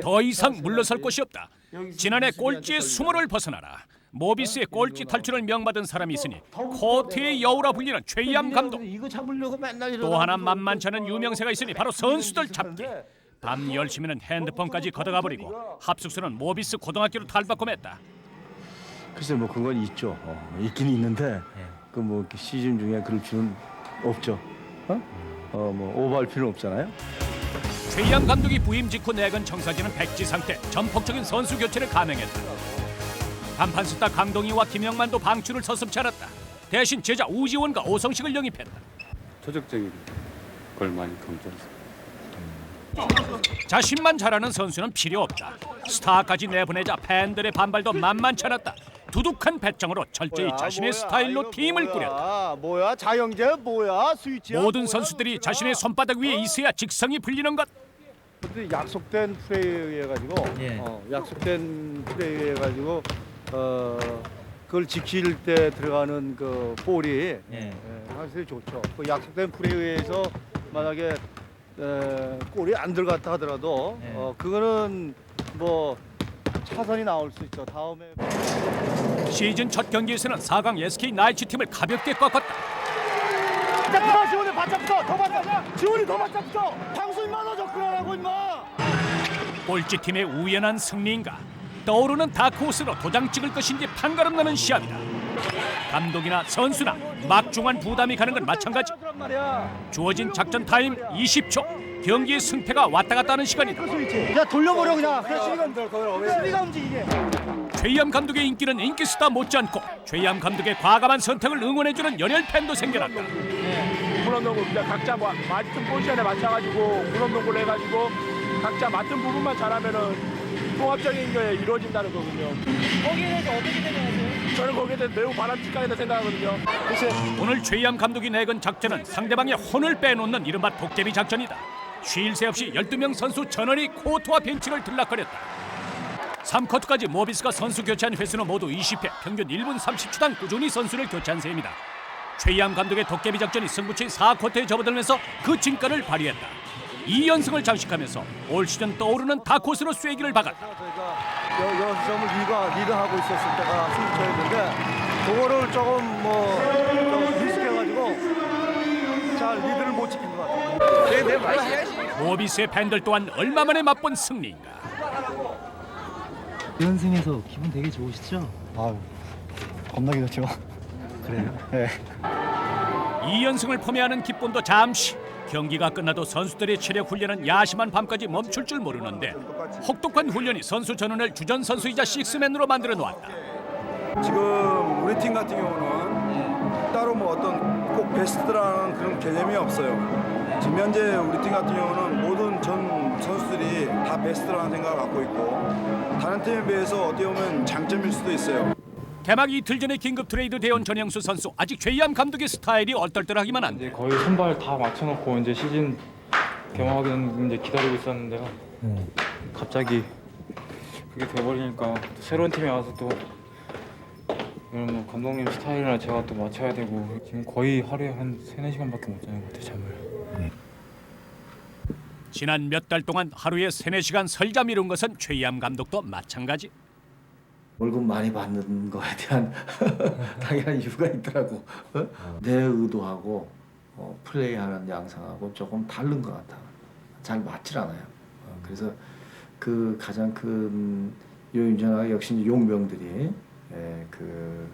더 이상 물러설 곳이 없다. 지난해 꼴찌의 수모를 벗어나라. 모비스의 꼴찌 탈출을 명받은 사람이 있으니 코트의 여우라 불리는 최이암 감독. 잡으려고 맨날 또 하나 만만치 않은 유명세가 있으니 바로 선수들 잡기. 밤 10시면 핸드폰까지 걷어가 버리고 합숙소는 모비스 고등학교로 탈바꿈했다. 글쎄 뭐 그건 있죠. 어, 있긴 있는데 그 뭐 시즌 중에 그럴 필요는 없죠. 어? 어 뭐 오버할 필요는 없잖아요. 최이암 감독이 부임 직후 내건 청사진은 백지 상태 전폭적인 선수 교체를 감행했다. 간판 스타 강동희와 김영만도 방출을 서슴지 않았다. 대신 제자 우지원과 오성식을 영입했다. 조직적인 걸 많이 강조했어요. 자신만 잘하는 선수는 필요 없다. 스타까지 내보내자 팬들의 반발도 만만치 않았다. 두둑한 배짱으로 철저히 자신의 스타일로 팀을 꾸렸다. 뭐야 자영재 뭐야 스위치야. 모든 선수들이 자신의 손바닥 위에 있어야 직성이 풀리는 것. 근데 약속된 플레이에 가지고 어, 약속된 플레이에 가지고 어 그걸 지킬 때 들어가는 그 볼이 예. 사실 좋죠. 그 약속된 플레이에서 만약에 에, 골이 안 들어갔다 하더라도 어 그거는 뭐 차선이 나올 수 있죠. 다음에 시즌 첫 경기에서는 4강 SK 나이츠 팀을 가볍게 꺾었다. 자, 지원이 바짝 붙어. 더 바짝. 지원이 더 바짝 붙어. 방수 임마 너 접근하라고 임마. 꼴찌 팀의 우연한 승리인가? 떠오르는 다크호스로 도장 찍을 것인지 판가름 나는 시합이다. 감독이나 선수나 막중한 부담이 가는 건 마찬가지. 주어진 작전 타임 20초. 경기의 승패가 왔다 갔다 하는 시간이다. 야 돌려버려 그냥. 그냥 수비가 수비가 움직이게. 최이암 감독의 인기는 인기스타 못지않고 최이암 감독의 과감한 선택을 응원해주는 열혈 팬도 생겨났다. 문헌동굴 그냥 각자 뭐 맡은 포지션에 맞춰가지고 문헌동굴 해가지고 각자 맡은 부분만 잘하면은 통합적인 게 이루어진다는 거거든요. 거기에 대해서 어떻게 생각하세요? 저는 거기에 대해서 매우 바람직하게 생각하거든요. 오늘 최이암 감독이 내건 작전은 상대방의 혼을 빼놓는 이른바 도깨비 작전이다. 쉴 새 없이 12명 선수 전원이 코트와 벤치를 들락거렸다. 3쿼터까지 모비스가 선수 교체한 횟수는 모두 20회, 평균 1분 30초당 꾸준히 선수를 교체한 셈이다. 최이암 감독의 도깨비 작전이 승부처인 4쿼터에 접어들면서 그 진가를 발휘했다. 2연승을 장식하면서 올 시즌 떠오르는 다코스로 쐐기를 박았다. 저희가 여- 여섯 점을 리드, 리드하고 있었을 때가 승부처였는데 그거를 조금 뭐좀 미숙해가지고 잘 리드를 못 지킨 것 같아요. 모비스의 팬들 또한 얼마 만에 맛본 승리인가. 연승해서 기분 되게 좋으시죠? 아유 겁나게 좋죠. 그래요? 네. 2연승을 포매하는 기쁨도 잠시 경기가 끝나도 선수들의 체력 훈련은 야심한 밤까지 멈출 줄 모르는데 혹독한 훈련이 선수 전원을 주전 선수이자 식스맨으로 만들어 놓았다. 지금 우리 팀 같은 경우는 따로 뭐 어떤 꼭 베스트라는 그런 개념이 없어요. 지금 현재 우리 팀 같은 경우는 베스트라는 생각을 갖고 있고 다른 팀에 비해서 어떻게 보면 장점일 수도 있어요. 개막 이틀 전에 긴급 트레이드 대원 전영수 선수 아직 최이암 감독의 스타일이 얼떨떨하기만 한데 이제 거의 선발 다 맞춰놓고 이제 시즌 개막은 이제 기다리고 있었는데요. 갑자기 그게 돼버리니까 또 새로운 팀에 와서 또 이런 뭐 감독님 스타일이나 제가 또 맞춰야 되고 지금 거의 하루에 한 세네 시간밖에 못 자는 것 같아요 잠을. 지난 몇 달 동안 하루에 세네 시간 설잠 미룬 것은 최이암 감독도 마찬가지. 월급 많이 받는 거에 대한 당연한 이유가 있더라고. 어? 내 의도하고 어, 플레이하는 양상하고 조금 다른 것 같아. 잘 맞질 않아요. 어, 그래서 그 가장 큰 요인 중 하나가 역시 용병들이 예, 그,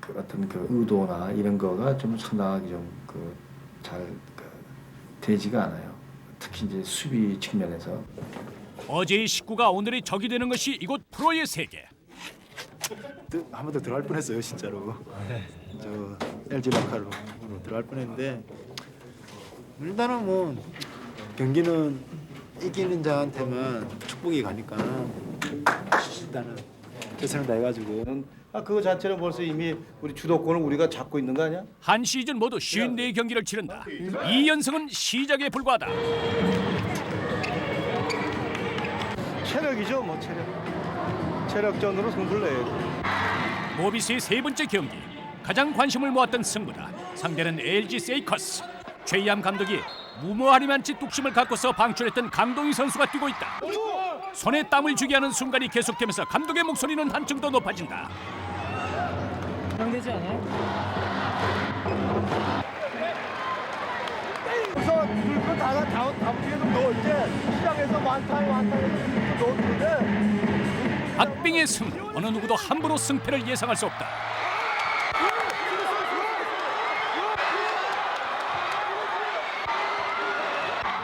그 어떤 그 의도나 이런 거가 좀 상당하게 좀그잘 그, 되지가 않아요. 특히 이제 수비 측면에서. 어제의 식구가 오늘의 적이 되는 것이 이곳 프로의 세계. 한 번 더 들어갈 뻔했어요 진짜로. 저 LG 라카로 들어갈 뻔했는데 일단은 뭐 경기는 이기는 자한테만 축복이 가니까 일단은 최선을 다해가지고 아 그거 자체는 벌써 이미 우리 주도권을 우리가 잡고 있는 거 아니야? 한 시즌 모두 54 경기를 치른다. 2연승은 시작에 불과하다. 체력이죠, 뭐 체력. 체력전으로 승부를 내야죠. 모비스의 세 번째 경기 가장 관심을 모았던 승부다 상대는 LG 세이커스 최이암 감독이 무모하리만치 뚝심을 갖고서 방출했던 강동희 선수가 뛰고 있다. 손에 땀을 쥐게 하는 순간이 계속되면서 감독의 목소리는 한층 더 높아진다. 해당되지 않아요? 우선 물건 다가 다음 다음 주에 좀 넣었지. 시장에서 좀 넣었는데 박빙의 승리. 어느 누구도 함부로 승패를 예상할 수 없다.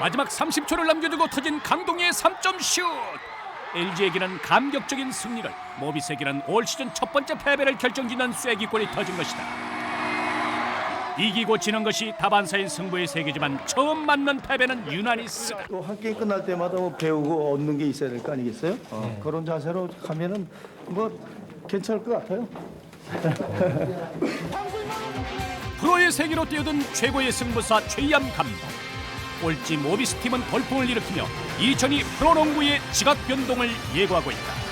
마지막 30초를 남겨두고 터진 강동희의 3점 슛. LG에게는 감격적인 승리를, 모비스에게는 올 시즌 첫 번째 패배를 결정짓는 쐐기골이 터진 것이다. 이기고 지는 것이 다반사인 승부의 세계지만 처음 맞는 패배는 유난히 쓰다. 또 한 게임 끝날 때마다 뭐 배우고 얻는 게 있어야 될 거 아니겠어요? 어, 네. 그런 자세로 가면은 뭐 괜찮을 것 같아요. 프로의 세계로 뛰어든 최고의 승부사 최이암 감독. 꼴찌 모비스 팀은 돌풍을 일으키며 2002 프로농구의 지각 변동을 예고하고 있다.